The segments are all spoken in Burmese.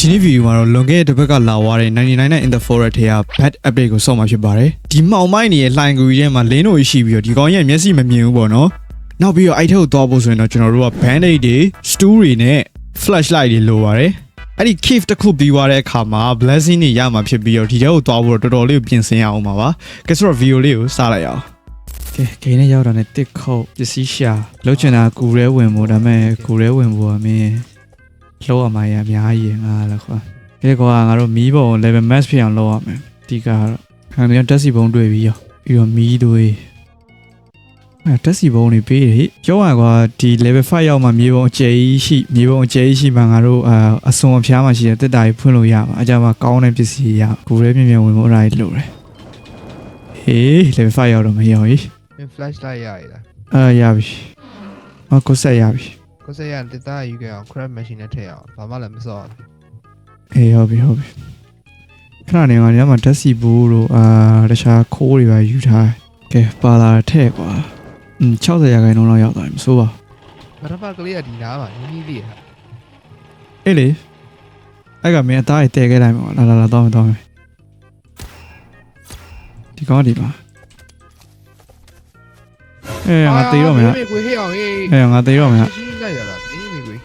ဒီနေ့ဗီဒီယိုမှာတော့လွန်ခဲ့တဲ့တစ်ပတ်ကလာသွားတဲ့99 in the forest ထဲက bad update ကိုစောင့်မှာဖြစ်ပါတယ်ဒီမှောင်မိုက်နေတဲ့လှိုင်ကူကြီးထဲမှာလင်းတို့ရှိပြီးတော့ဒီကောင်ရဲ့မျက်စိမမြင်ဘူးပေါ့နော်နောက်ပြီးတော့အဲ့ထက်ကိုသွားဖို့ဆိုရင်တော့ကျွန်တော်တို့က band-aid တွေ stew တွေနဲ့ flashlight တွေလိုပါတယ်အဲ့ဒီ cave တစ်ခုပြီးသွားတဲ့အခါမှာ blessing တွေရမှာဖြစ်ပြီးတော့ဒီထဲကိုသွားဖို့တော့တော်တော်လေးကိုပြင်ဆင်ရအောင်ပါပါကဲဆိုတော့ video လေးကိုစလိုက်အောင်ကဲဂိမ်းနဲ့ရောက်တာနဲ့တစ်ခုတ်ပစ္စည်းရှာလောက်ချင်တာကူရဲဝင်ဖို့ဒါပေမဲ့ကူရဲဝင်ဖို့ကမင်း လောက်ရမှာရအများကြီးငါလည်းခွာကဲကွာငါတို့မီးပုံ level max ဖြစ်အောင်လုပ်ရမယ်ဒီကတော့ခံရတက်စီပုံတွေ့ပြီးရောပြီးတော့မီးတွေအဲတက်စီပုံတွေပေးတယ်ဟိကျောင်းကကွာဒီ level 5ရောက်မှမြေပုံအကျယ်ကြီးရှိမြေပုံအကျယ်ကြီးရှိမှငါတို့အာအစွန်အဖျားမှရှိတဲ့တက်တာကြီးဖွင့်လို့ရမှာအကြမ်းမှာကောင်းတဲ့ပစ္စည်းရကူရဲမြင်မြင်ဝင်ဖို့အရာကြီးလိုတယ်ဟေး level 5ရောက်တော့မရောက်ဟိမင်း flashlight ရရလားအာရပြီဟောကိုဆက်ရပြီ ကိုစရတစ်သားယူခဲ့အောင် crab machine နဲ့ထည့်အောင်ဘာမှလည်းမစော့ဘူးအေးဟုတ်ပြီဟုတ်ပြီခဏနေကညမှာဓာတ်စီဘူးတို့အာတခြားခိုးတွေပါယူထားတယ်ကဲပါလာထဲ့ကွာอืม60ရာခိုင်နှုန်းလောက်ရောက်သွားပြီမဆိုးပါဘာတစ်ပတ်ကလေးကဒီနားမှာနီးနီးလေးဟာအေးလေအဲ့ကမင်းအသားရတဲခဲ့လိုက်မှာလာလာလာတော့မယ်တော့မယ်ဒီကောင်းဒီပါအေးငါသေးတော့မယ်ဟေးကိုဟေးအောင်ဟေးအေးငါသေးတော့မယ်ရှင်း လိုက်ရလားဘေးမေကို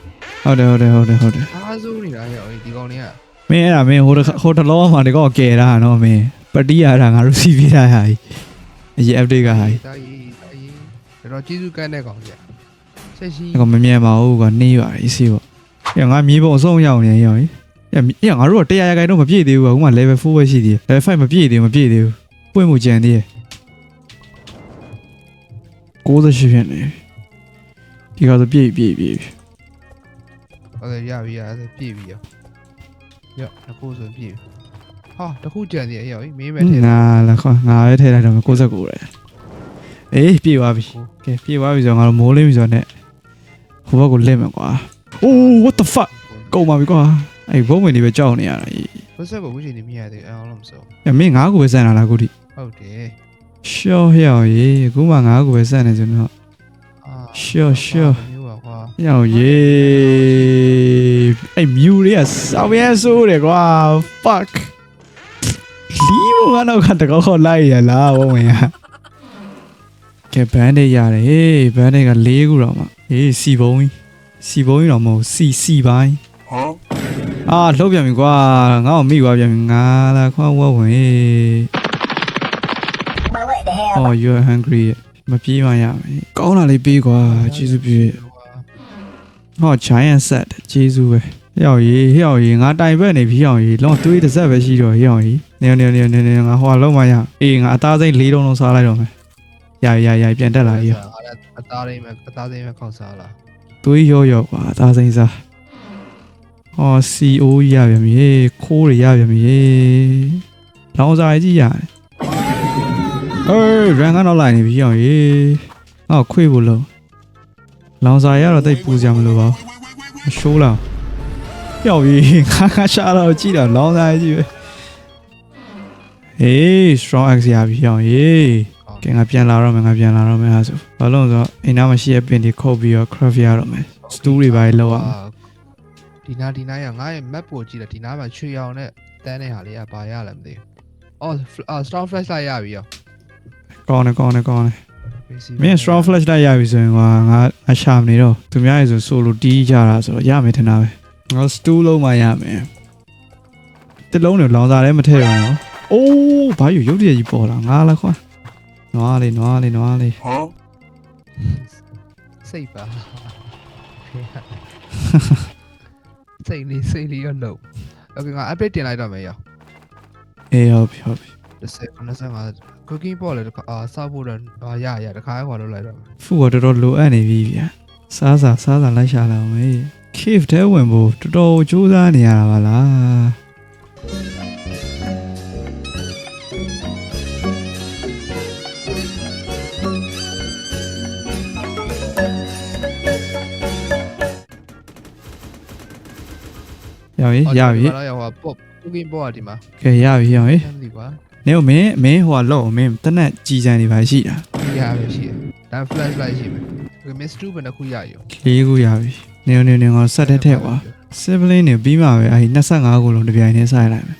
ဟုတ်တယ်ဟုတ်တယ်ဟုတ်တယ်ဟုတ်တယ်အားစိုးနေတာဟဲ့အောင်ဒီကောင်လေးကမင်းအဲ့ဒါမင်းဟိုတစ်ခါဟိုတစ်လောမှာဒီကောကယ်တာနော်မင်းပတိရတာငါတို့စီးပြတာဟာကြီးအရင် update ကဟာကြီးတာကြီးတာကြီးတော့ကျေးဇူးကမ်းတဲ့ကောင်ကြီးဆက်ရှိ။အဲ့ကမမြင်ပါဘူးကနေးပါတယ်အစီပေါ့။ညငါမြေပုံအဆုံးရောက်နေရော။ညငါတို့က100ရာခိုင်တော့မပြည့်သေးဘူး။အခုမှ level 4ပဲရှိသေးတယ်။ level 5မပြည့်သေးဘူးမပြည့်သေးဘူး။ပွင့်မှုကြံသေးတယ်။68ဖြစ်နေ။ ဒီကတော့ပြည့်ပြည့်ပြည့်ဟုတ်တယ်ရပြီရတယ်ပြည့်ပြီရောရောအခုဆိုပြည့်ဟာတခုကြံသေးရဲ့ဟဲ့မင်းပဲထည့်ငါလည်းခွာငါပဲထည့်လိုက်တော့မယ်69ရဲ။အေးပြည့်သွားပြီ။ကဲပြည့်သွားပြီဆိုတော့ငါတို့မိုးလင်းပြီဆိုတော့ ਨੇ ဟိုဘက်ကိုလင့်မယ်ကွာ။ Oh what the fuck ကုန်ပါပြီကွာ။အဲ့ဘုံဝင်နေပဲကြောက်နေရတာကြီးဘယ်ဆက်ကိုဝိချင်နေမြရတယ်အောင်လို့မစော။ညမင်းငါ့ကိုပဲစမ်းလာလားခုထိဟုတ်တယ်ရှော့ဟျော်ရေအခုမှငါ့ကိုပဲစမ်းနေကျွန်တော် အာ Sure, sure. မျိုးပါကွာဟျော်ရေအဲ့မြူတွေကစောင်းရဲဆိုးတယ်ကွာ fuck လီမကတော့ကတကောက်ခေါ်လိုက်ရလားဝဝင်ရကဲဘန်ဒေရတယ်ဟေးဘန်ဒေက၄ခုတော့မှဟေးစီဘုံကြီးစီဘုံကြီးတော့မဟုတ်စီစီပိုင်းဟမ်အာလှုပ်ပြန်ပြီကွာငါ့ကိုမိသွားပြန်ပြီငါလာခွာဝဝင် But what the hell? oh you are hungry မပြေးမှရမယ်ကောင်းတာလေးပေးကွာကျေးဇူးပြုဟော giant set ကျေးဇူးပဲဟျောက်ကြီးဟျောက်ကြီးငါတိုင်ဘက်နေပြီဟျောက်ကြီးလုံးသွေးတစ်စက်ပဲရှိတော့ဟျောက်ကြီးနေနေနေနေနေငါဟိုကလုံးမရအေးငါအသားစိမ့်၄လုံးလုံးစားလိုက်တော့မယ်ရရရပြန်တက်လာပြီအသားလေးမဲ့အသားလေးမဲ့ခောက်စားလားသွေးရောရောကွာအသားစိမ့်စားဟော CO ရပြန်ပြီဟေးခိုးရရပြန်ပြီဟေးလောင်စာကြီးရတယ် အေးရန်ကတော့လိုက်နေပြီဟျောက်ကြီးဟောခွေးဖို့လုံးလောင်စာရတော့တိတ်ပူစရာမလိုပါဘူးရှိုးလာပျောက်ပြီခါခါရှာတော့ကြည့်တော့လောင်းစားကြီးပဲဟေး strong x ရပြီအောင်ဟေးကဲငါပြန်လာတော့မယ်ငါပြန်လာတော့မယ်ဟာဆိုဘာလို့လဲဆိုတော့အိမ်သားမှာရှိတဲ့ပင်တွေခုတ်ပြီးတော့ craft ရတော့မယ် stew တွေပါလောက်အောင်ဒီနာဒီနာရငါရဲ့ map ပေါ်ကြည့်တယ်ဒီနာမှာချွေအောင်နဲ့တန်းတဲ့ဟာလေးကဘာရလဲမသိဘူးအော် strong flashlight ရပြီရော ကောင်းတယ်ကောင်းတယ်ကောင်းတယ်မင်း strong flash တိုက်ရပြီဆိုရင်ကွာငါအရှာမနေတော့သူများရေဆို solo တီးကြတာဆိုတော့ရမယ်ထင်တာပဲငါ stew လုံးမှရမယ်တစ်လုံးနဲ့လောင်စာလည်းမထည့်ရအောင်နော်အိုးဘာယူရုပ်တရက်ကြီးပေါ်လာငါလည်းခွာနွားလေးနွားလေးနွားလေးစိတ်ပါစိတ်လေးစိတ်လေးရလို့ Okay ငါ update တင်လိုက်တော့မယ်ရောအေးဟုတ်ပြီဟုတ်ပြီ30 95 cooking pot လည်းအာစောက်ဖို့တော့ဟာရရတခါခေါ်လို့လိုက်တော့ဖူကတော်တော်လိုအပ်နေပြီဗျာစားစာစားစာလိုက်ရှာလာအောင်မေး cave ထဲဝင်ဖို့တော်တော်ကြိုးစားနေရတာပါလားရပြီရပြီတော့ရောဟို pop cooking pot ဒီမှာကဲရပြီရပြီ မသိကွာ နေမင်းမင်းဟိုကလောက်မင်းတနက်ကြီးစံနေပါရှိတာရပဲရှိတယ်ဒါ flashlight ရှိမယ် Okay miss 2ဘယ်နှခုရရောလေးခုရပြီနေနေနေငါဆက်တဲ့ထက်ကွာ sibling နေပြီးမှပဲအဲဒီ25ခုလုံးတစ်ပြိုင်တည်းဆိုင်လိုက်မယ်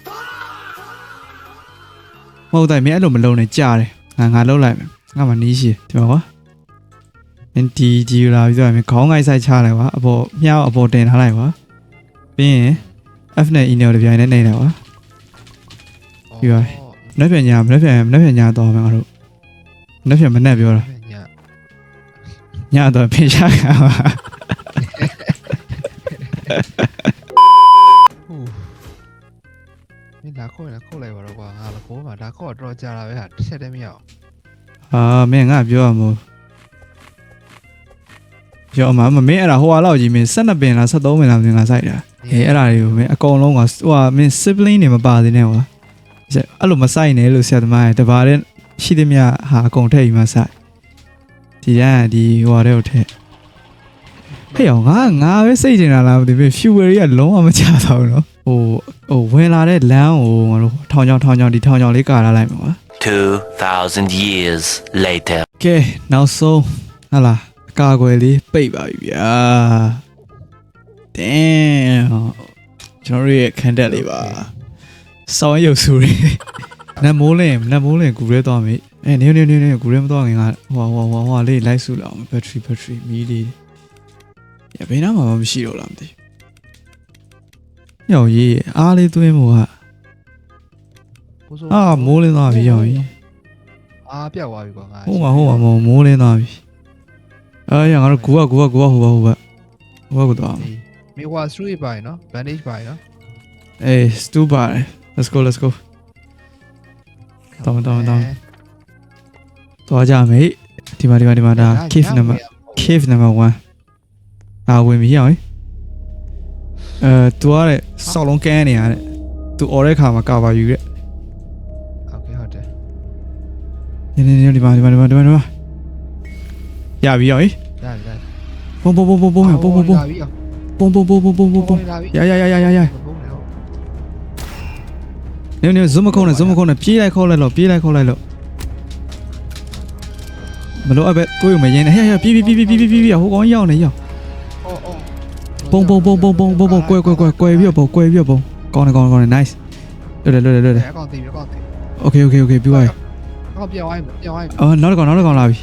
မဟုတ်တယ်မင်းအဲ့လိုမလုံးနဲ့ကြားတယ်ငါငါလုံးလိုက်မယ်ငါမှနီးရှိဒီမှာကွာမင်းဒီဒီလာပြီးတော့မင်းခေါင်းငိုက်ဆိုင်ချလိုက်ကွာအပေါ်မြှောက်အပေါ်တင်ထားလိုက်ကွာပြီးရင် F နဲ့ E နဲ့တစ်ပြိုင်တည်းနေတယ်ကွာပြီးပါပြီ မနေ့ပြန်ညာမနေ့ပြန်မနေ့ပြန်ညာတော့မယ်ငါတို့မနေ့ပြန်မနေ့ပြောတာညညာတော့ပြင်ရှာခံပါဟူးမင်းလာခေါ်ရင်ခေါ်လိုက်ပါတော့ကွာငါလည်းခေါ်မှာဒါခေါ်တော့ကြာတာပဲဟာတစ်ချက်တည်းမရအောင်အာမင်းငါပြောရမို့ပြောမှာမမင်းအဲ့ဒါဟိုဟာလောက်ကြီးမင်း12ပင်လား13ပင်လားမင်းငါစိုက်တာအေးအဲ့ဒါတွေကိုမင်းအကုန်လုံးကဟိုဟာမင်း sibling တွေမပါသေးနဲ့ကွာ အဲ့လိုမစိုက်နဲ့လို့ဆရာသမားရဲ့တပါးတဲ့ရှိသမျှဟာအကုန်ထည့်ပြီးမှစိုက်ဒီကဒီဟိုဟာတွေကိုထည့်ဟေ့အောင်ငါငါပဲစိတ်ကျင်တာလားမသိဘူး fuel တွေကလုံးဝမချတော့ဘူးနော်ဟိုဟိုဝင်လာတဲ့လမ်းကိုငါတို့ထောင်ချောင်းထောင်ချောင်းဒီထောင်ချောင်းလေးကာထားလိုက်မှာကွာ2,000 years later. ကဲနောက်ဆုံးဟာလာအကာအကွယ်လေးပိတ်ပါပြီဗျာ damn ကျွန်တော်တို့ရဲ့ခန်းတက်လေးပါ စောင်းရုပ်စုတွေနတ်မိုးလင်းနတ်မိုးလင်းကူရဲသွားမေအဲနေနေနေနေကူရဲမသွားခင်ကဟွာဟွာဟွာဟွာလေးလိုက်စုလောက်ဘက်ထရီဘက်ထရီမီးလေးရဘယ်နာမှမရှိတော့လားမသိရောက်ရေးအားလေးသွင်းမို့ဟာကိုစိုးအာမိုးလင်းသွားပြီရောက်ရေးအားပြောက်သွားပြီကွာငါဟိုမှာဟိုမှာမိုးမိုးလင်းသွားပြီအဲရငါတို့ကူကကူကကူကဟိုဘဟိုဘဟိုဘကိုသွားမေဝါစထရီပိုင်နော် bandage ပိုင်နော်အေးစတူပါတယ် Let's go let's go တောင်းတောင်းတောင်းသွားကြမေးဒီမှာဒီမှာဒီမှာဒါ cave number cave number 1အာဝင်ပြီအောင်အဲသူကတဲ့ဆောက်လုံးကန်းနေရတဲ့သူអော်တဲ့ခါမှာကာဗာယူတဲ့ဟုတ်ကဲ့ဟုတ်တယ်နေနေနေဒီမှာဒီမှာဒီမှာဒီမှာဒီမှာရပြီအောင်ရပြီရပြီဘုံဘုံဘုံဘုံဘုံဘုံဘုံဘုံဘုံဘုံဘုံဘုံဘုံဘုံရရရရရရ နေတော့နေနေ zoom ခုံးနေ zoom ခုံးနေပြေးလိုက်ခေါက်လိုက်လို့ပြေးလိုက်ခေါက်လိုက်လို့မလို့အဘကိုယ်မရင်နေဟဲ့ဟဲ့ပြေးပြေးပြေးပြေးပြေးပြေးဟိုကောင်ရောက်နေရောက်အော်အော်ပုံပုံပုံပုံပုံပုံပုံကွယ်ကွယ်ကွယ်ကွယ်ပြီးတော့ပုံကွယ်ပြီးတော့ပုံကောင်းတယ်ကောင်းတယ်ကောင်းတယ် nice လွတ်တယ်လွတ်တယ်လွတ်တယ်အကောင့်တည်ပြီအကောင့်တည် okay okay okay ပြီးသွားပြီအကောင့်ပြောင်းသွားပြီပြောင်းသွားပြီအော်နောက်တစ်ကောင်နောက်တစ်ကောင်လာပြီ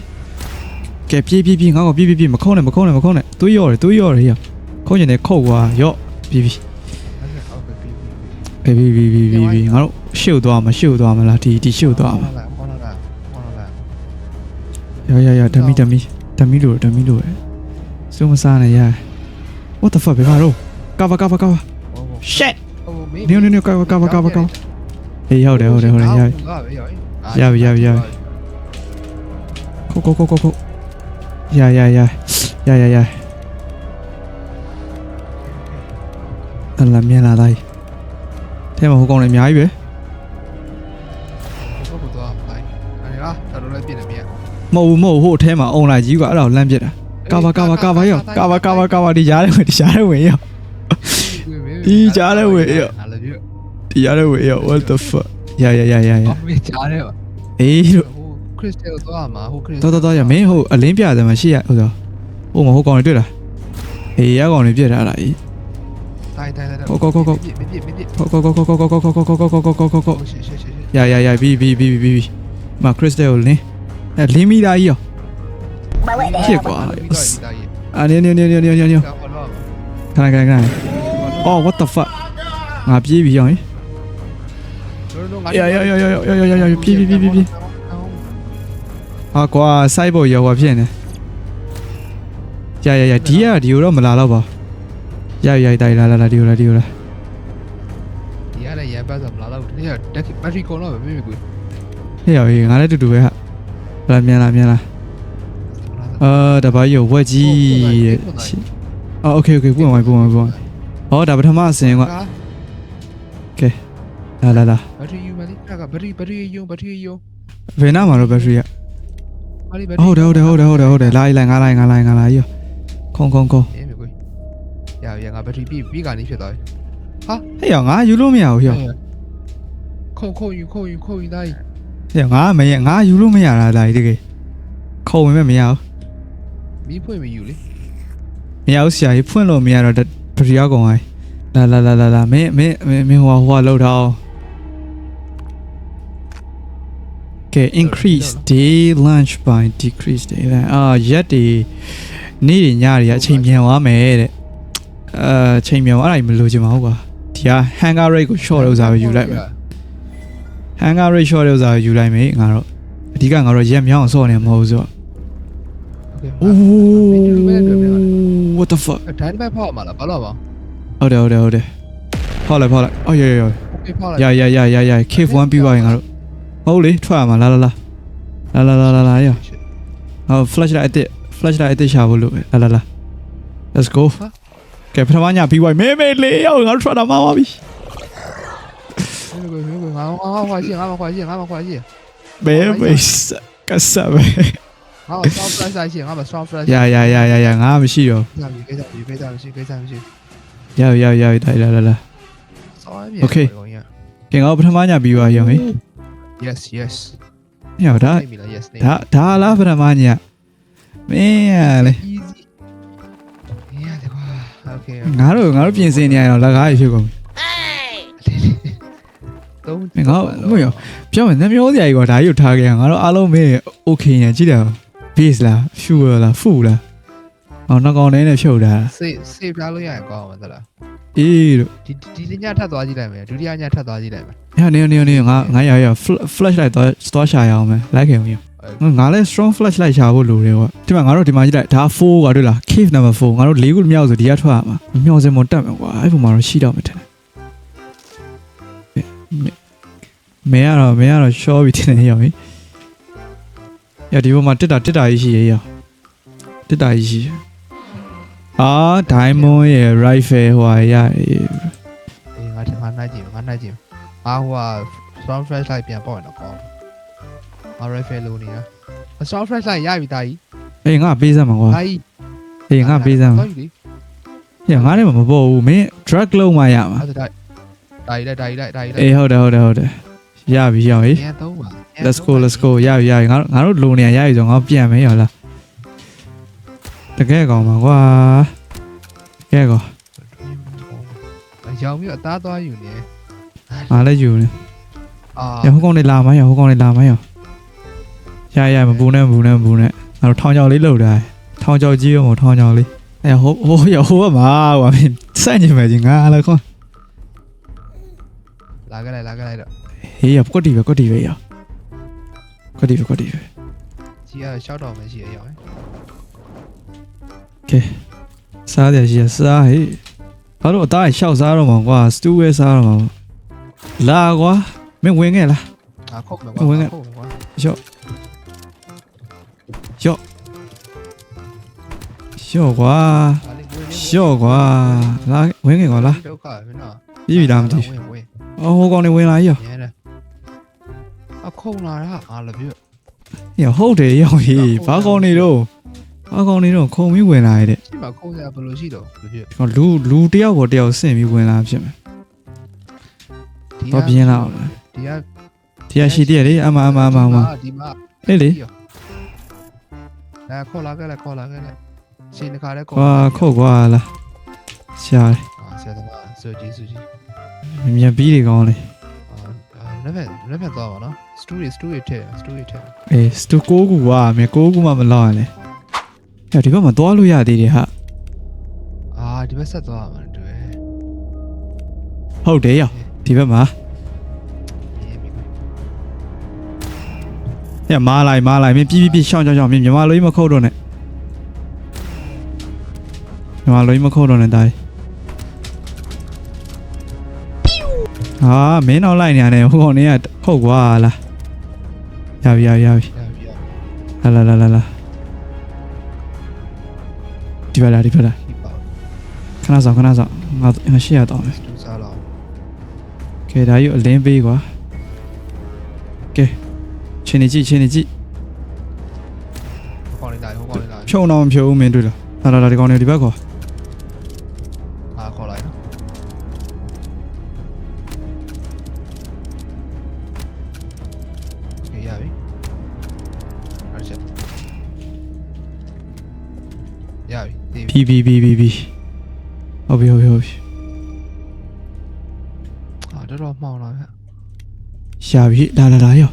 ကဲပြေးပြေးပြေးငါ့ကိုပြေးပြေးပြေးမခုံးနဲ့မခုံးနဲ့မခုံးနဲ့သွေးရော်တယ်သွေးရော်တယ်ဟေ့ခုံးကျင်တယ်ခုတ်ကွာရော့ပြေးပြေး ဟုတ်ကဲ့ပြီပြီကဲပြေးပြေးပြေးပြေးပြေးငါတို့ရှုပ်သွားမရှုပ်သွားမလားဒီဒီရှုပ်သွားမှာဟောလာဟောလာဟောလာရရရဓမီဓမီဓမီလို့ဓမီလို့စုံမစားနဲ့ရ what the fuck ဘယ်ကတော့ကဘာကဘာကဘာဟော shit ဟိုမင်းနေနေနေကဘာကဘာကဘာကဟေးဟုတ်တယ်ဟုတ်တယ်ဟုတ်တယ်ရပြီရပြီရပြီခုတ်ခုတ်ခုတ်ခုတ်ခုတ်ရရရရရရအလာမြင်လာတိုင်း ထဲမှာဟိုကောင်လည်းအများကြီးပဲဘုတ်တော့ဖိုင်အဲ့ဒါတော်တော်လေးပြည့်နေပြီမဟုတ်ဘူးမဟုတ်ဘူးဟိုထဲမှာအွန်လိုင်းကြီးကအဲ့ဒါကိုလမ်းပြစ်တာကာဘာကာဘာကာဘာရောကာဘာကာဘာကာဘာဒီကြားထဲဝင်ဒီကြားထဲဝင်ရောဒီကြားထဲဝင်ရောဟာလည်းပြဒီကြားထဲဝင်ရော what the fuck ရရရရရအော်မင်းကြားထဲပါအေးလို့ဟိုခရစ်စတယ်သွားမှာဟိုခရစ်တော်တော်တော်ရမင်းဟိုအလင်းပြတယ်မှာရှိရဟုတ်တော့ဟိုမဟိုကောင်တွေတွေ့လားအေးရကောင်တွေပြစ်ထားတာအေး တိုင်းတိုင်းတိုင်းကိုကိုကိုကိုပြည့်ပြည့်ပြည့်ပြည့်ကိုကိုကိုကိုကိုကိုကိုကိုကိုကိုကိုကိုကိုကိုကိုရှေ့ရှေ့ရှေ့ရရရပြီးပြီးပြီးပြီးပြီးမခရစ်စတယ်ကိုလင်းအဲလင်းမိသားကြီးရော But what the ဖြစ် hell? ကွာပြီးတော့ဒီတိုင်းအာနေနေနေနေနေနေနေကောင်းတော့ခဏခဏခဏအော် what the fuck ငါပြေးပြီရောဟင်တို့ငါရရရရရရရရပြေးပြေးပြေးပြေးဟာကွာစိုက်ဖို့ရောဟောဖြစ်နေရရရဒီကဒီကိုတော့မလာတော့ပါ ရရရတိုင်လာလာလာဒီကိုလာဒီကိုလာ ဒီရတဲ့ရပတ်ဆိုမလာတော့ဒီကတက်ဘက်ထရီကုန်တော့မမေ့ဘူး ဟေ့ရောဟေးငါလည်းတူတူပဲဟာလာမြန်လာမြန်လာအာတပါးရောဝက်ကြီးတဲ့အော်โอเคโอเคပွင့်ဝင်ပွင့်ဝင်ပွင့်ဟောဒါပထမအစင်ကလာလာလာ ဘက်ထရီယူမလေးကဘက်ထရီဘက်ထရီယူဘက်ထရီယူ ဘယ်နာမှာတော့ဘက်ထရီက မလေးဘက် ဟုတ်တယ်ဟုတ်တယ်ဟုတ်တယ်ဟုတ်တယ်ဟုတ်တယ်လာလိုက်ငါလိုက်ငါလိုက်ငါလိုက်ရောခုံခုံခုံ အေးမေကွေး ရရငါဘက်ထရီပြီးပြီးကနေဖြစ်သွားပြီဟေ့ရောငါယူလို့မရဘူးရောခုံခုံယူခုံယူခုံယူတိုင်းဟေ့ရောငါမရငါယူလို့မရတာလာတကယ်ခုံဝင်မဲ့မရဘူးမီးဖွင့်မယူလေမရဘူးဆရာကြီးဖွင့်လို့မရတော့ဘက်ထရီရောက်ကုန်သွားပြီလာလာလာလာလာမင်းမင်းမင်းမင်းဟိုဟိုလောက်ထားအောင်ကဲ increase day lunch by decrease day အာရက်တွေနေ့တွေညတွေကအချိန်မြန်သွားမယ်တဲ့ အဲချိန်မြောင်အဲ့ဒါကြီးမလိုချင်ပါဘူးကွာဒီက hanger rate ကို short လုပ်စားပြီးယူလိုက်မယ် hanger rate short လုပ်စားပြီးယူလိုက်မယ်ငါတော့အဓိကငါတော့ရက်မြောင်းအောင်ဆော့နေမှာမဟုတ်ဘူးဆိုတော့ what the fuck အတိုင်းပဲဖောက်မှာလားဘာလို့ပါဟုတ်တယ်ဟုတ်တယ်ဟုတ်တယ်ဖောက်လိုက်ဖောက်လိုက်အော်ရရရရရရရရ cave 1ပြီးပါရင်ငါတို့ဟုတ်လေထွက်ရမှာလာလာလာလာလာလာလာရဟော flashlight အစ် flashlight အစ်ရှာဖို့လို့လာလာလာ let's go ကဲပထမညပြီးပါမေမေလေးရောက်ငါတို့ထွက်တာမှာပါပြီ 没鬼没鬼，俺俺俺换线，俺们换线，俺们换线， ဘေးဘေးကဆာပဲ 俺们双 flash 线，俺们双 flash ရရရရရငါမရှိတော့ 上去，给上去，给上去，给上去， ရရရရလာလာလာ 稍微变。 Okay ကဲငါပထမညပြီးပါရောဟေး Yes yes。 ညောဒါ 没了 yes。 ဒါဒါလားပထမညမင်းရလေ Easy。 โอเคငါတို့ငါတို့ပြင်ဆင်နေရအောင်လက်ကားရဖြစ်ကုန်သုံးပြီငါမဟုတ်ရပြောမယ်နမျောစရာကြီးကွာဒါကြီးကိုထားခဲ့ရငါတို့အားလုံးပဲ okay ရကြည့်တယ် base လား fuel လား fuel လားအောင်နှကောင်တိုင်းနဲ့ဖြုတ်တာစေးစေးပြလို့ရရင်ကောင်းမှာသလားအေးလို့ဒီဒီညထပ်သွားကြည့်လိုက်မယ်ဒုတိယညထပ်သွားကြည့်လိုက်မယ်ညနေနေနေငါငါရရ flash light သွားသွားရှာရအောင်မယ် like ခင်ဦး င်ငါလည်း strong flashlight ရှာဖို့လိုတယ်ကွာဒီမှာငါတို့ဒီမှာကြည့်လိုက်ဒါ4ကတွေ့လား cave number 4ငါတို့၄ခုမြောက်ဆိုဒီကထွက်ရမှာမျောစင်မတက်မယ်ကွာအဲ့ပုံမှာတော့ရှိတော့မယ်ထင်တယ်မဲရတော့မဲရတော့ short ပြီးတင်နေရောဟိရဒီပုံမှာတက်တာတက်တာကြီးရှိရရတက်တာကြီးရှိအာ diamond ရဲ့ rifle ဟိုဟာရအေးငါထငါနိုင်ကြည့်ငါနိုင်ကြည့်ငါဟိုက strong flash light ပြန်ပေါ့ရတော့ကော င်းငါ rifle လို့နေတာ strong flash light ရပြီတာကြီးအေးငါပေးစမ်းမှာကွာတာကြီးအေးငါပေးစမ်းမှာကောင်းပြီညငါလည်းမပေါ်ဘူးမင်း drug လုံးမှရမှာအဲ့ဒါတာကြီးလိုက်တာကြီးလိုက်တာကြီးလိုက်အေးဟုတ်တယ်ဟုတ်တယ်ဟုတ်တယ်ရပြီရပြီပြန်တော့ပါ let's go let's go ရပြီရပြီငါတို့ငါတို့လုံနေရရပြီဆိုငါတို့ပြန်မယ်ရလားတကယ်ကောင်းပါကွာကဲကောရောင်ပြီးအသားသွားယူနေငါလည်းယူနေ အာ ရဟိုကောင်နေလာမရဟိုကောင်နေလာမရ ရရမပူနဲ့မပူနဲ့မပူနဲ့ငါတို့ထောင်ချောက်လေးလှုပ်တာထောင်ချောက်ကြီးရောမထောင်ချောက်လေးအဲဟိုဟိုရဟိုဘက်မှာကွာမင်းစန့်ကျင်မယ်ကြီးငါလည်းခွန်လာခဲ့လိုက်လာခဲ့လိုက်တော့ဟေးရကွက်တီပဲကွက်တီပဲရကွက်တီပဲကွက်တီပဲကြီးရရှောက်တော့မရှိရရောင်စားတယ်ရှိရစားဟေးဘာလို့အသားရှောက်စားတော့မှာကွာစတူးဝဲစားတော့မှာလာကွာမင်းဝင်ခဲ့လားငါခုတ်မယ်ဝင်ကွာခဲ့ခု တ်မယ်ကွာရှော့ကွာဒါလေးဝင်နေရှော့ကွာလာဝင်ခဲ့ကွာလားဒုက္ခပဲနော်ပြီးပြီလားမသိဝင်ဝင်အော်ဟိုကောင်နေဝင်လာရောရဲတယ်အခုံလာတာအားလည်းပြညဟုတ်တယ်ရောဟေးဘာကောင်နေတော့ဘာကောင်နေတော့ခုံပြီးဝင်လာရတဲ့ဒီမှာခုံးစရာဘယ်လိုရှိတော့ဘယ်ပြဒီကောင်လူလူတယောက်ပေါ်တယောက်ဆင့်ပြီးဝင်လာဖြစ်မယ်တော့ပြင်းလာအောင်လားဒီကဒီရရှိတည်းလေအမအမအမအမဒီမှာလေလေ အဲခေါ်လာခဲ့လိုက်ခေါ်လာခဲ့လိုက်ရှင်တခါလဲခေါ်ကွာခုတ်ကွာလားရှာတယ်အာဆရာသမားဆိုကြည့်ဆိုကြည့်မြန်ပြီးတွေကောင်းလေအာလက်ဖက်လက်ဖက်သွားပါနော်စတူဒီစတူဒီထဲစတူဒီထဲအေးစတူကိုကူကွာမြေကိုကူမှမလောက်ရလေညဒီဘက်မှာသွားလို့ရသေးတယ်ဟာအာဒီဘက်ဆက်သွားမှာတွေ့ဟုတ်တယ်ရောဒီဘက်မှာ ညမားလိုက်မားလိုက်မင်းပြီးပြီးပြီးရှောင်းရှောင်းရှောင်းမင်းမြမလိုကြီးမခုတ်တော့နဲ့မြမလိုကြီးမခုတ်တော့နဲ့တားဟာမင်းတော့လိုက်နေရတယ်ဟိုကောင်နေကဟုတ်ကွာလားရပြီရပြီရပြီရပြီရလာလာလာလာလာဒီဘက်လာဒီဘက်လာပြီပါခဏဆောင်ခဏဆောင်ငါငါရှေ့ရတော့မယ်စတူစားလောက်ကဲဒါကြီးကိုအလင်းပေးကွာကဲ ချင်းနေကြည့်ချင်းနေကြည့်ဟောင်းနေတာဟောင်းနေတာဖြုံတော့မဖြုံဘူးမင်းတွေ့လားလာလာလာဒီကောင်နေဒီဘက်ကွာအာခေါ်လိုက်နော်ရပြီအားချက်ရပြီဒီပြီပြီပြီပြီပြီဟုတ်ပြီဟုတ်ပြီဟုတ်ပြီတော်တော်မှောင်လာဗျရှာပြီလာလာလာရော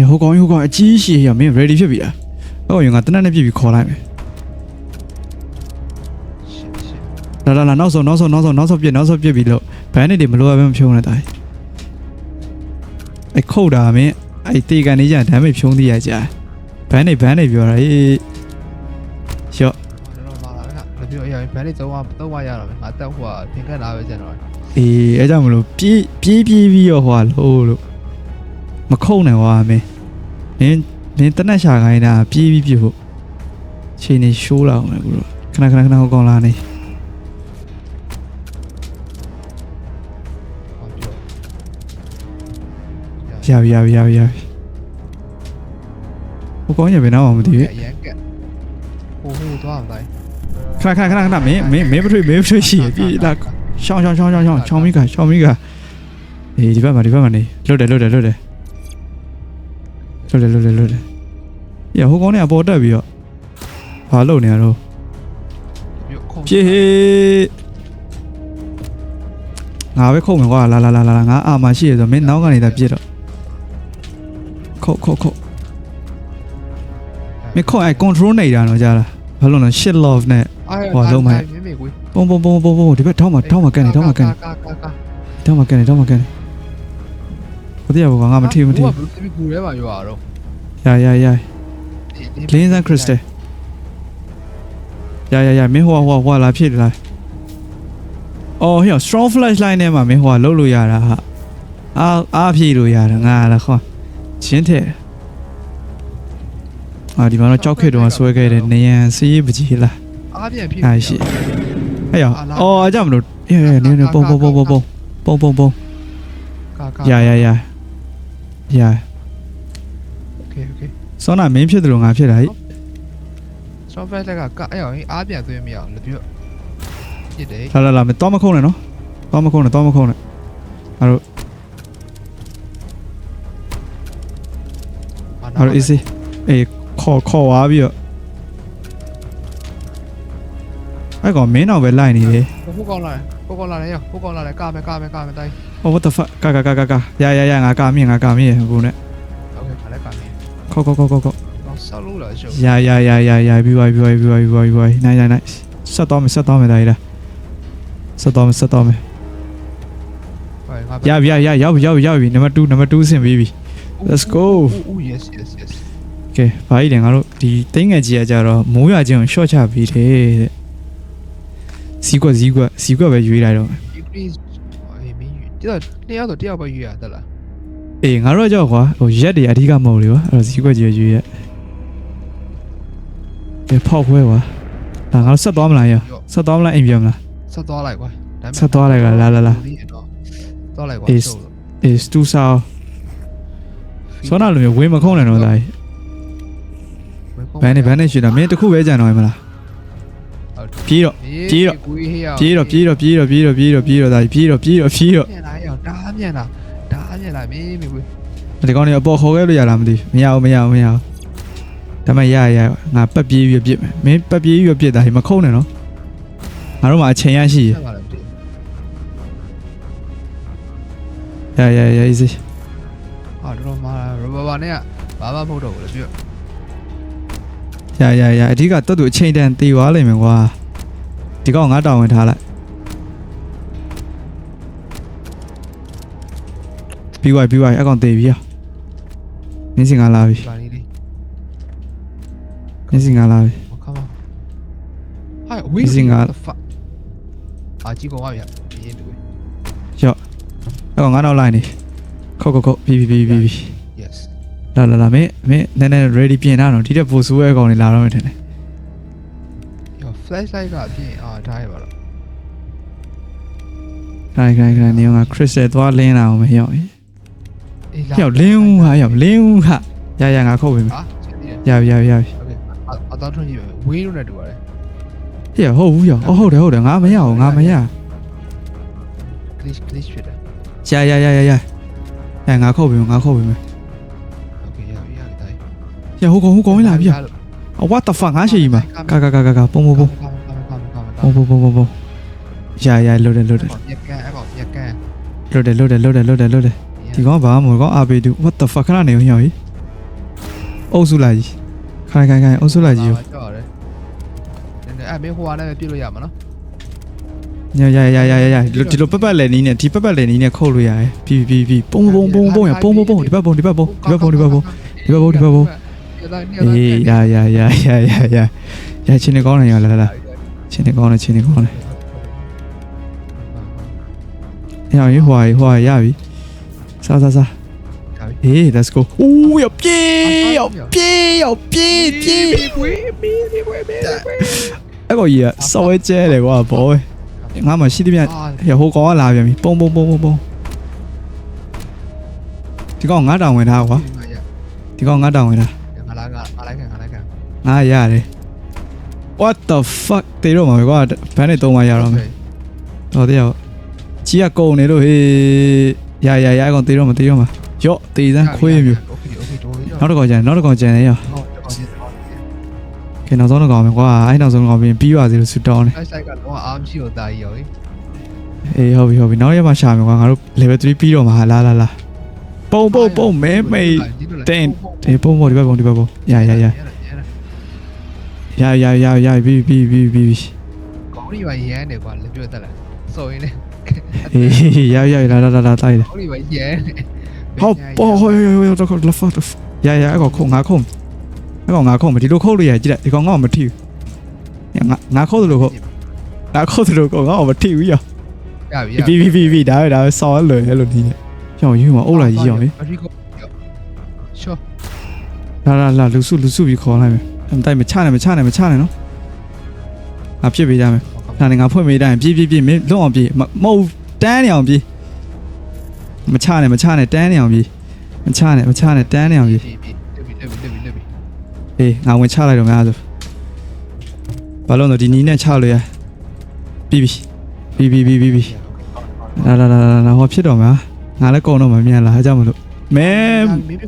အေးဟိုကောင်ဟိုကောင်အကြီးရှိရောမင်း ready ဖြစ်ပြီလားဟိုကောင်ကတနက်နဲ့ပြည့်ပြီးခေါ်လိုက်မယ်ရှစ်ရှစ်လာလာလာနောက်ဆုံးနောက်ဆုံးနောက်ဆုံးနောက်ဆုံးပြစ်နောက်ဆုံးပြစ်ပြီးလို့ဘန်နစ်တွေမလိုအပ်ဘဲမဖြုံးနဲ့တိုင်းအဲ့ခုတ်တာမင်းအဲ့တေကန်နေကြဒမ်းမေဖြုံးသေးရကြဘန်နစ်ဘန်နစ်ပြောတာဟေးရော့တော်တော်မှောင်လာဗျလက်ပြအရာဘယ်လေးသုံးဝသုံးဝရတော့မယ်ငါတက်ဟိုကသင်္ကန်းလာပဲကျန်တော့အေးအဲ့ကြောင့်မလို့ပြေးပြေးပြေးပြီးတော့ဟွာလို့လို့ မခုံနိုင်ဟွာမင်းမင်းမင်းတနက်ရှာခိုင်းတာပြေးပြီးပြစ်ဖို့ချိန်နေရှိုးလာအောင်လေကူတော့ခဏခဏခဏဟိုကောင်လာနေဟောပြောရပြီရပြီရပြီရပြီဟိုကောင်ရဘယ်တော့မှမသိဘူးရန်ကက်ဟိုဟိုသွားမတိုင်းခဏခဏခဏခဏမင်းမင်းမင်းမထွေမင်းမထွေရှိပြီလာရှောင်းရှောင်းရှောင်းရှောင်းရှောင်းချောင်းမိကချောင်းမိကအေးဒီဘက်မှာဒီဘက်မှာနေလွတ်တယ်လွတ်တယ်လွတ်တယ် လွတ်တယ်လွတ်တယ်လွတ်တယ်ရဟိုကောင်းနေအပေါ်တက်ပြီးတော့ဘာလုပ်နေရတော့ပြေးငါပဲခုတ်မယ်ကွာလာလာလာလာငါအာမရှိရဆိုမင်းနောက်ကနေသာပြစ်တော့ခုတ်ခုတ်ခုတ်မင်းခုတ်အဲ control နေတာတော့ကြားလားဘာလို့လဲ shit love နဲ့ဟောလုံးမပုံပုံပုံပုံပုံဒီဘက်ထောင်းမှာထောင်းမှာကန်နေထောင်းမှာကန်နေထောင်းမှာကန်နေထောင်းမှာကန်နေ ဘာတရားဘောငါမထီမထီဘူးဘူးဘူးရဲပါရွာတော့ရရရလင်းစန်ခရစ်စတယ်ရရရမင်းဟိုဟိုဟိုလာဖြစ်လာအော်ဟေ့ strong flashlight နဲ့မှာမင်းဟိုလှုပ်လို့ရတာဟာအားအားဖြည့်လို့ရတာငါလားခွာချင်းတဲ့အာဒီမှာတော့ကြောက်ခဲ့တော့ဆွဲခဲ့တဲ့နေရန်စီးပကြီးလားအားပြန်ဖြစ်အားရှိအဲ့ရောအော်အကြမလို့ရရနေနေပုံပုံပုံပုံပုံပုံပုံပုံကာကာရရရ Yeah. Okay okay. စောနာမင်းဖြစ်တယ်လို့ငါဖြစ်တာဟိ software တက်ကကအဲ့အောင်အားပြန်သွင်းမရအောင်လပြတ်ဖြစ်တယ်လာလာလာမတော်မခုံနဲ့နော်တော်မခုံနဲ့တော်မခုံနဲ့ငါတို့ငါတို့ easy အေးခေါ်ခေါ်သွားပြီးတော့အဲ့ကောင်မင်းတော့ပဲလိုက်နေတယ်ဟိုကောင်းလာဟိုကောင်းလာတယ်ရောဟိုကောင်းလာတယ်ကာမယ်ကာမယ်ကာမယ်တိုင်း Oh what the fuck ကာကာကာကာကာရရရငါကာမြင်ငါကာမြင်ဘူးနဲ့ဟုတ်ကဲ့ခါလည်းပါနေခေါက်ခေါက်ခေါက်ခေါက်ခေါက်တော့ဆောက်လို့လားရှုပ်ရရရရရပြီးပါပြီးပါပြီးပါပြီးပါပြီးပါနိုင်နိုင်နိုင်ဆက်တော့မယ်ဆက်တော့မယ်ဒါရီလားဆက်တော့မယ်ဆက်တော့မယ်ရပြီရရရောက်ပြီရောက်ပြီရောက်ပြီနံပါတ်2နံပါတ်2ဆင်ပြီးပြီ let's go oh yes yes yes ကဲဘာကြီးလဲငါတို့ဒီတိတ်ငယ်ကြီးကကြတော့မိုးရွာခြင်းကို short ချပြီးတယ်တဲ့စီးကွက်စီးကွက်စီးကွက်ပဲရွေးလိုက်တော့ please အေးမင်းယူတယောက်တယောက်တော့တယောက်ပဲယူရတတ်လားအေးငါတို့ကြောက်ကွာဟိုရက်တွေအဓိကမဟုတ်လေကွာအဲ့တော့စီကွက်ကြီးရွေးရက်ကဲဖောက်ခွဲကွာဒါငါတို့ဆက်သွားမလားရဆက်သွားမလားအိမ်ပြန်မလားဆက်သွားလိုက်ကွာဒါပေမဲ့ဆက်သွားလိုက်ကလာလာလာသွားလိုက်ကွာ Is- အေးစတူဆာဆောနာလိုမျိုးဝင်းမခုံးနဲ့တော့ဒါကြီးဘန်နေဘန်နေရှိတာမင်းတစ်ခုပဲကြံတော့မလား ပြေးတော့ပြေးတော့ကွေးဟေးအောင်ပြေးတော့ပြေးတော့ပြေးတော့ပြေးတော့ပြေးတော့ပြေးတော့ဒါကြီးပြေးတော့ပြေးတော့ပြေးတော့မြန်လာရောဒါမြန်လာဒါမြန်လာမင်းမကွေးဒီကောင်တွေအပေါ်ခေါ်ခဲ့လို့ရလားမသိဘူးမရဘူးမရဘူးမရဘူးဒါမှရရရငါပတ်ပြေးပြီးပြစ်မယ်မင်းပတ်ပြေးပြီးပြစ်တာဒီမခုံးနဲ့နော်ငါတို့မှာအချိန်ရရှိရဆက်ပါလားမသိရရရ easy ဟာတော့မာရဘဘာနဲ့ဘာမှမဟုတ်တော့ဘူးလေပြရရရအဓိကတော်သူအချိန်တန်တည်သွားလိမ့်မယ်ကွာ ဒီကောင်ငါတောင်းဝင်ထားလိုက်ပြီးသွားပြီးသွားအကောင်တည်ပြီမင်းစင်ကလာပြီပါနေလေမင်းစင်ကလာပြီမခါမဟာဝေး Using a- အာကြီးကောင်ပါဗျပြင်းတူအကောင်ငါနောက်လိုက်နေခုတ်ခုတ်ခုတ်ပြီးပြီးပြီးပြီး yes လာလာလာမင်းမင်းနည်းနည်း ready ပြင်ထားတော့ဒီတက်ပို့ဆိုးရဲ့အကောင်တွေလာတော့မယ်ထင်တယ် ရော flashlight ကအပြင်အာထားရပါတော့ ခိုင်ခိုင်ခိုင်နေအောင်က crystal သွားလင်းလာအောင်မရောက်ရင် အေး ရောက်လင်းဦးဟာရောက်လင်းဦးဟာရရငါခုတ်ပြီမယ် ဟာချက်တည်း ရပြီရပြီရပြီ โอเคအတော့ထွန်းကြည့်ပဲဝေးလို့နဲ့တူပါတယ် ဟေ့ဟုတ်ဘူးရောက်အော်ဟုတ်တယ်ဟုတ်တယ်ငါမရအောင်ငါမရ glitch glitch ဖြစ်တယ် ရရရရရရငါခုတ်ပြီငါခုတ်ပြီမယ် โอเคရပြီရပြီတိုင်း ရဟုတ်ကောင်ဟုတ်ကောင်လာပြီ what the fuck ငါရှိကြီးမှာကာကာကာကာကာပုံပုံပုံ ကာမကာမကာမကာမကာမပုံပုံပုံပုံပုံရရလွတ်တယ်လွတ်တယ်ညက်ကန်အဲ့ကောင်ညက်ကန်လွတ်တယ်လွတ်တယ်လွတ်တယ်လွတ်တယ်လွတ်တယ်ဒီကောင်ကဘာမှမဟုတ်ကောင်အာဘေတူ what the fuck ခဏနေဦးဟောကြီးအုပ်စုလိုက်ကြီးခိုင်ခိုင်ခိုင်အုပ်စုလိုက်ကြီးကြောက်ရတယ်နည်းနည်းအဲ့မင်းဟိုကလည်းပြစ်လို့ရမှာနော်ရရရရရရဒီလိုပတ်ပတ်လဲနီးနဲ့ဒီပတ်ပတ်လဲနီးနဲ့ခုတ်လို့ရတယ်ပြီးပြီးပြီးပုံပုံပုံပုံရပုံပုံပုံဒီဘက်ပုံဒီဘက်ပုံဒီဘက်ပုံဒီဘက်ပုံဒီဘက်ပုံဒီဘက်ပုံအေးရရရရရရရချင်းနေကောင်းနေရလာလာ ချင်းနေကောင်းနေချင်းနေကောင်းနေရရဟွာဟွာရပြီစားစားစားအေး let's go အိုးရပြေးရပြေးရပြေးပြေးဝေးမီးမီးဝေးမီးအဲ့ကောင်ကြီးကစော်ဝဲကျဲတယ်ကွာဘောငါမှရှိသည်မြအာရဟိုကောင်ကလာပြန်ပြီပုံပုံပုံပုံပုံဒီကောင်ငါတောင်ဝင်ထားကွာဒီကောင်ငါတောင်ဝင်ထားငါလာငါငါလိုက်ခံငါလိုက်ခံငါရတယ် what the fuck တေတော့မှာပဲကွာဘန်းနဲ့သုံးမှရတော့မယ်တော်တယ်ရောကြီးကကုန်နေလို့ဟေးရရရအကောင်တေတော့မတေတော့မှာရော့တေစမ်းခွေးမျိုးနောက်တစ်ကောင်ကျန်နောက်တစ်ကောင်ကျန်နေရောကဲနောက်ဆုံးတစ်ကောင်ပဲကွာအဲ့နောက်ဆုံးတစ်ကောင်ပြီးပြီးပါစေလို့ဆူတောင်းတယ်အဲ့ဆိုင်ကတော့အာမရှိတော့တာကြီးရောအေးဟုတ်ပြီဟုတ်ပြီနောက်ရက်မှရှာမယ်ကွာငါတို့ level 3ပြီးတော့မှာလာလာလာပုံပုံပုံမဲမဲတင်ဒီပုံပုံဒီဘက်ပုံဒီဘက်ပုံရရရ ရရရရပြီးပြီးပြီးပြီးပြီးကောင်းကြီးပါရမ်းတယ်ကွာလက်ပြတ်တက်လာစော်ရင်းနဲ့အေးရရလာလာလာလာတိုက်တယ်ကောင်းကြီးပါရမ်းဟောပေါ်ဟိုဟိုတော့လဖတ်ရရအကောင်ခုငါခုအကောင်ငါခုမဒီလိုခုလို့ရကြည့်လိုက်ဒီကောင်ငါမထိဘူးငါငါခုလို့ခုငါခုလို့ကောင်ငါမထိဘူးရရပြီပြီးပြီးပြီးပြီးဒါပဲဒါပဲဆောင်းလွယ်လို့ဒီကြောင်ယူမအုပ်လိုက်ကြီးအောင်လေအရီကိုရှော့လာလာလာလူစုလူစုပြီးခေါ်လိုက်မယ် အတိုက်မချနဲ့မချနဲ့မချနဲ့နော်ငါဖြစ်ပေးကြမယ်ဒါနဲ့ငါဖွင့်ပေးတိုင်းပြေးပြေးပြေးမင်းလွတ်အောင်ပြေးမမဟုတ်တန်းနေအောင်ပြေးမချနဲ့မချနဲ့တန်းနေအောင်ပြေးမချနဲ့မချနဲ့တန်းနေအောင်ပြေးပြီပြီပြီပြီပြီပြီပြီအေးငါဝင်ချလိုက်တော့များဆိုဘာလို့လဲဒီနီးနဲ့ချလို့ရပြီးပြီပြီးပြီးပြီးပြီးလာလာလာလာဟောဖြစ်တော့မှာငါလည်းကုံတော့မမြန်လာအားကြောင့်မလို့မဲ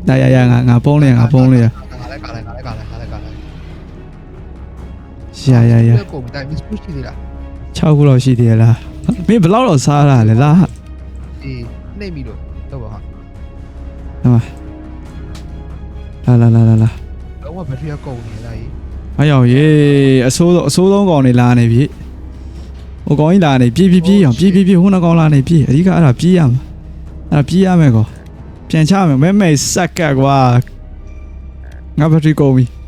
ဒါရရငါငါပုံးလေငါပုံးလေ ရရရကိုတိုင်မစ်ပုရှိသေးလား6ခုလောက်ရှိသေးရလားမင်းဘယ်လောက်တော့စားလာလဲလားအေးနှိမ့်ပြီလို့တော့ပါဟာလာလာလာလာလာတော့ဘက်ထရီကုန်နေလားကြီးအယောင်ရေအဆိုးဆုံးအဆိုးဆုံးကောင်တွေလာနေပြီဟိုကောင်ကြီးလာနေပြေးပြေးပြေးအောင်ပြေးပြေးပြေးဟိုနှကောင်လာနေပြေးအဓိကအဲ့ဒါပြေးရမှာအဲ့ဒါပြေးရမယ်ကောပြန်ချမယ်မဲမဲစက်ကတ်ကွာငါဘက်ထရီကုန်ပြီဟာပဲ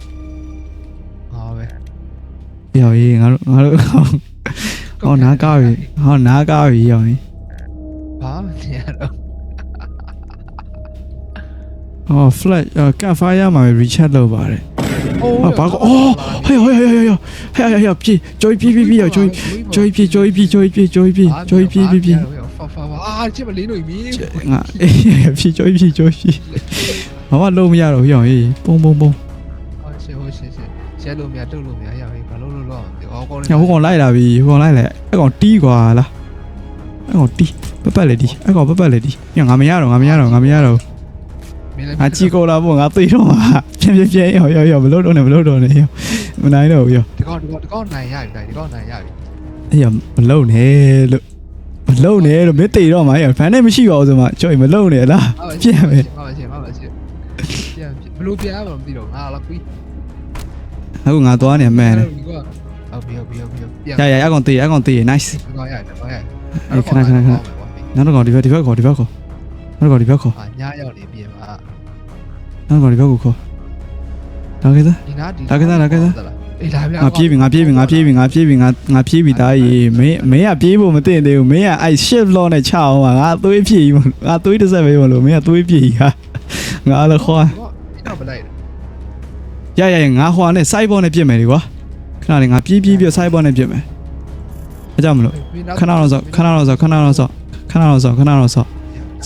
အယောင်ရေငါတို့ငါတို့ဟောနားကားပြီဟောနားကားပြီအယောင်ရေဘာမသိရတော့ဟော flash ကတ် fire မှာ recharge လုပ်ပါတယ်အိုးဟာဘာကောအော်ဟဲ့ဟဲ့ဟဲ့ဟဲ့ဟဲ့ဟဲ့ဟဲ့ပြေး joy ပြေးပြေးပြေး joy joy ပြေး joy ပြေး joy ပြေး joy ပြေး joy ပြေးပြေးပြေးဖာဖာအာချစ်မလေးလို့မီးငါအေးဖြီကြွဖြီကြွဖြီဘာမှလုံးမရတော့ဘူးရောဟေးပုံပုံပုံဟောရှေ့ဟောရှေ့ရှေ့ရှေ့လို့မရတုတ်လို့မရရပြီဘာလို့လို့လို့အောင်ဒီအော်ကောင်းည ဟိုကောင်လိုက်လာပြီဟိုကောင်လိုက်လေအဲ့ကောင်တီးကွာလားအဲ့ကောင်တီးပပတ်လေတီးအဲ့ကောင်ပပတ်လေတီးညငါမရတော့ငါမရတော့ငါမရတော့ငါကြည့်ကုန်လာဖို့ငါသိတော့မှာပြင်းပြင်းပြင်းရောရောရောမလို့တော့နဲ့မလို့တော့နဲ့ရောမနိုင်တော့ဘူးရောဒီကောဒီကောဒီကောနိုင်ရပြီဒီကောနိုင်ရပြီအေးရမလို့နဲ့လို့မလို့နဲ့လို့မသိတော့မှာရောဖန်နဲ့မရှိပါဘူးဆိုမှကြောက်မလို့နဲ့လားပြန်မယ်မမရှင်းမမရှင်းပြန်ဘလို့ပြန်ရမှာမသိတော့ငါလာကွီးအခုငါသွားနေမှန်တယ် ဟုတ်ပြီဟုတ်ပြီဟုတ်ပြီပြန်ရရအကောင်တေးအကောင်တေး nice ဒီကောရတယ်ကောရအေးခဏခဏခဏနောက်တော့ကောင်ဒီဘက်ဒီဘက်ခေါ်ဒီဘက်ခေါ်နောက်တော့ကောင်ဒီဘက်ခေါ်အာညရောက်နေပြင်မှာနောက်တော့ကောင်ဒီဘက်ကိုခေါ်ဒါကိစ္စဒီနာဒီအေးလာပြငါပြေးပြီငါပြေးပြီငါပြေးပြီငါပြေးပြီငါငါပြေးပြီတာကြီးမင်းမင်းကပြေးဖို့မသိသေးဘူးမင်းကအဲ့ shift law နဲ့ချအောင်ပါငါသွေးပြေးကြီးမလို့ငါသွေးတစ်ဆက်ပဲမလို့မင်းကသွေးပြေးကြီးဟာငါလည်းခေါ်တော့ပလိုက်ရရရငါဟွာနဲ့ side ball နဲ့ပြစ်မယ်ဒီကွာ ခဏလေးငါပြေးပြေးပြေး side ball နဲ့ပြစ်မယ်အကြောင်းမလို့ခဏတော့စောခဏတော့စောခဏတော့စောခဏတော့စောခဏတော့စော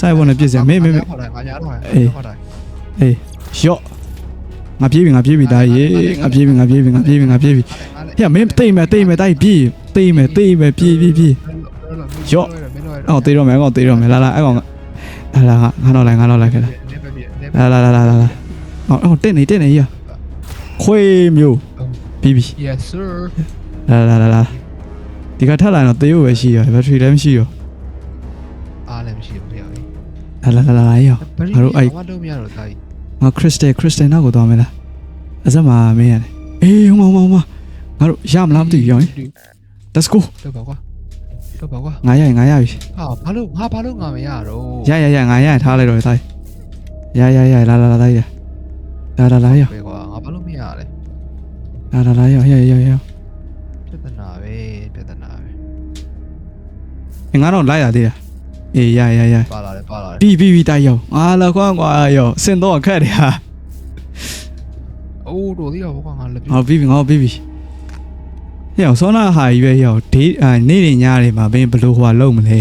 side ball နဲ့ပြစ်စရာမင်းမင်းမင်းခေါ်တယ်ငါညာတော့အေးခေါ်တယ်အေးရော့ငါပြေးပြီငါပြေးပြီတာကြီးငါပြေးပြီငါပြေးပြီငါပြေးပြီငါပြေးပြီဟဲ့မင်းတိတ်မယ်တိတ်မယ်တိုက်ပြေးတိတ်မယ်တိတ်မယ်ပြေးပြေးပြေးအော်တေးတော့မယ်အော်တေးတော့မယ်လာလာအဲ့ကောင်လာလာငါတော့လိုက်ငါတော့လိုက်ခဲ့လာလာလာလာလာလာအော်အော်တက်နေတက်နေရခွေးမျိုး ပြီးပြီ Yes sir လာလာလာလာဒီကထပ်လာတော့တေးရပဲရှိရဘက်ထရီလည်းမရှိရအားလည်းမရှိဘူးဖေအောင်လာလာလာလာလာရောဘယ်ငါတို့အဲ့ဘာမှလုပ်မရတော့တာကြီးငါခရစ်စတယ်ခရစ်စတယ်နောက်ကိုသွားမယ်လားအစမမင်းရတယ်အေးဟိုမဟိုမဟိုမငါတို့ရမလားမသိဘူးရော let's go တော့ပါကွာတော့ပါကွာငါရရင်ငါရပြီဟာဘာလို့ငါဘာလို့ငါမရတော့ရရရငါရရင်ထားလိုက်တော့တိုင်းရရရလာလာလာတိုင်းလာလာလာရောပဲကွာငါဘာလို့မရလဲ လာလာလာရောရရရပြဿနာပဲပြဿနာပဲငါတော့လိုက်ရသေးတာအေးရရရပါလာတယ်ပါလာတယ်ပြီးပြီးပြီးတိုက်ရောငါလာခွန်းကွာရောစင်တော့ခက်တယ်ဟာအိုးတော်သေးတော့ကွာငါလက်ပြဟောပြီးပြီငါပြီးပြီဟဲ့အောင်ဆောနာဟာကြီးပဲရောဒေးအာနေ့တွေညတွေမှာဘင်းဘလို့ဟိုကလုံမလဲ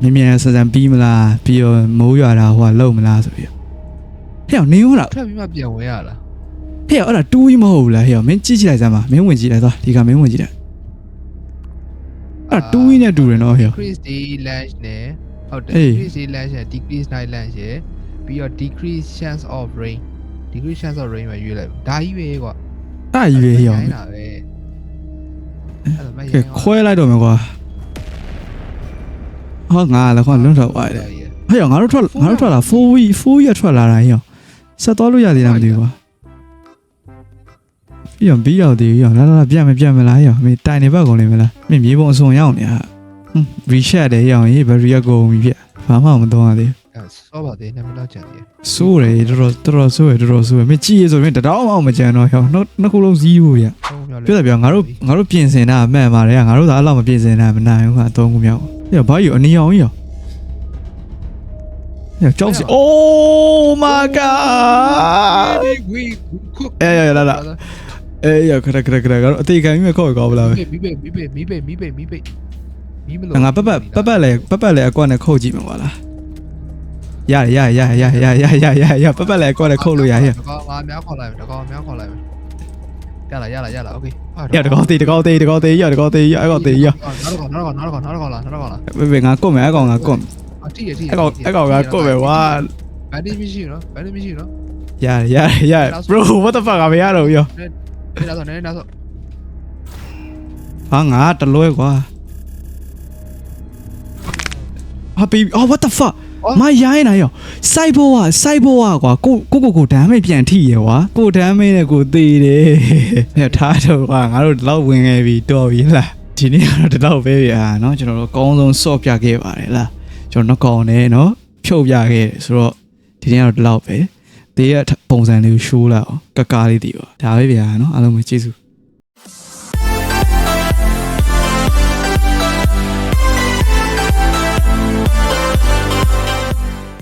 မြင်မြန်ဆန်ဆန်ပြီးမလားပြီးတော့မိုးရွာတာဟိုကလုံမလားဆိုပြီးဟဲ့အောင်နေရောလားထွက်ပြီးမှပြန်ဝင်ရလား ဟဲ့အောင်အဲ့ဒါတူးကြီးမဟုတ်ဘူးလားဟဲ့အောင်မင်းကြည့်ကြည့်လိုက်စမ်းပါမင်းဝင်ကြည့်လိုက်သွားဒီကမင်းဝင်ကြည့်လိုက်အဲ့ဒါတူးကြီးနဲ့တူတယ်နော်ဟဲ့အောင် decrease day lunch နဲ့ဟုတ်တယ်အေး decrease day lunch နဲ့ decrease night lunch ရယ်ပြီးတော့ decrease chance of rain decrease chance of rain ပဲရွေးလိုက်ဒါကြီးပဲကွာအဲ့ဒါကြီးပဲဟဲ့အောင်ရိုင်းတာပဲအဲ့ဒါမကဲရိုင်းခွဲလိုက်တော့မယ်ကွာဟောငါလည်းခွလွတ်တော့သွားတယ်ဟဲ့ရောငါတို့ထွက်ငါတို့ထွက်လာ4 week 4 year ထွက်လာတာရောဆက်သွားလို့ရသေးလားမသိဘူးကွာ ပြီးတော့ပြီးတော့တည်ရောလာလာလာပြတ်မပြတ်မလားရောမင်းတိုင်နေဘက်ကုန်နေမလားမင်းမြေပုံအစုံရောက်နေဟာဟွန်း reset တယ်ရောရေးဘယ်ရီရကုန်ပြီပြဘာမှမတော့ရသေးအဲ့စောပါသေးနှစ်မိနစ်ကြံသေးတယ်ဘူးစိုးတယ်တော်တော်တော်တော်စိုးရတော်တော်စိုးရမင်းကြည့်ရဆိုရင်တတော်မှမကြံတော့ရောနှစ်နှစ်ခုလုံးစီးဖို့ရဟုတ်ပြောတယ်ပြောငါတို့ငါတို့ပြင်ဆင်တာအမှန်ပါတယ်ငါတို့သာအဲ့လောက်မပြင်ဆင်တာမနိုင်ဘူးကွာအသုံးခုမြောက်ဟဲ့ဘာကြီးအနီအောင်ကြီးရောဟဲ့ကြောက်စီ Oh my god ဝီခုအေးရလာလာ အေးရခရခရခရကတော့အသေးခံပြီးမခေါ်ကောက်ပလားပဲ မီးပိတ်မီးပိတ်မီးပိတ်မီးပိတ်မီးပိတ်မီးမလို့ ငါပတ်ပတ်ပတ်ပတ်လဲပတ်ပတ်လဲအကွက်နဲ့ခုတ်ကြည့်မှာပါလားရရရရရရရရရရပတ်ပတ်လဲအကွက်နဲ့ခုတ်လို့ရရ တကောငါများခေါ်လိုက်မယ်တကောများခေါ်လိုက်မယ်ရလာရလာရလာโอเค ရတကောသေးတကောသေးတကောသေးရတကောသေးရအကောသေးရ နောက်တော့နောက်တော့နောက်တော့နောက်တော့လာနောက်တော့လာ ဘယ်ဘယ်ငါကွတ်မယ်အကောင်ငါကွတ် အတိရတိ အကောင်အကောင်ငါကွတ်မယ်ဝါ ဘန်ဒီမရှိနော်ဘန်ဒီမရှိနော် ရရရ bro what the fuck ကမရတော့ရော နေလာတော့နေလာတော့ ဟာငါတလွဲကွာဟာဘီအော် what the fuck မရိုင်းနေရောစိုက်ဘောကစိုက်ဘောကကွာကိုကိုကိုကိုဒမ်းမိတ်ပြန်ထိရကွာကိုဒမ်းမိတ်နဲ့ကိုသေးတယ်ဟဲ့ထားတော့ကွာငါတို့ဒီလောက်ဝင်ခဲ့ပြီတော်ပြီလားဒီနေ့ကတော့ဒီလောက်ပဲဗျာเนาะကျွန်တော်တို့အကောင်းဆုံးဆော့ပြခဲ့ပါတယ်လားကျွန်တော်နှကောင်နဲ့เนาะဖြုတ်ပြခဲ့တယ်ဆိုတော့ဒီနေ့ကတော့ဒီလောက်ပဲ တေးရပုံစံလေးကိုရှိုးလာအောင်ကကားလေးတည်ပါဒါပဲဗျာနော်အားလုံးပဲကျေးဇူး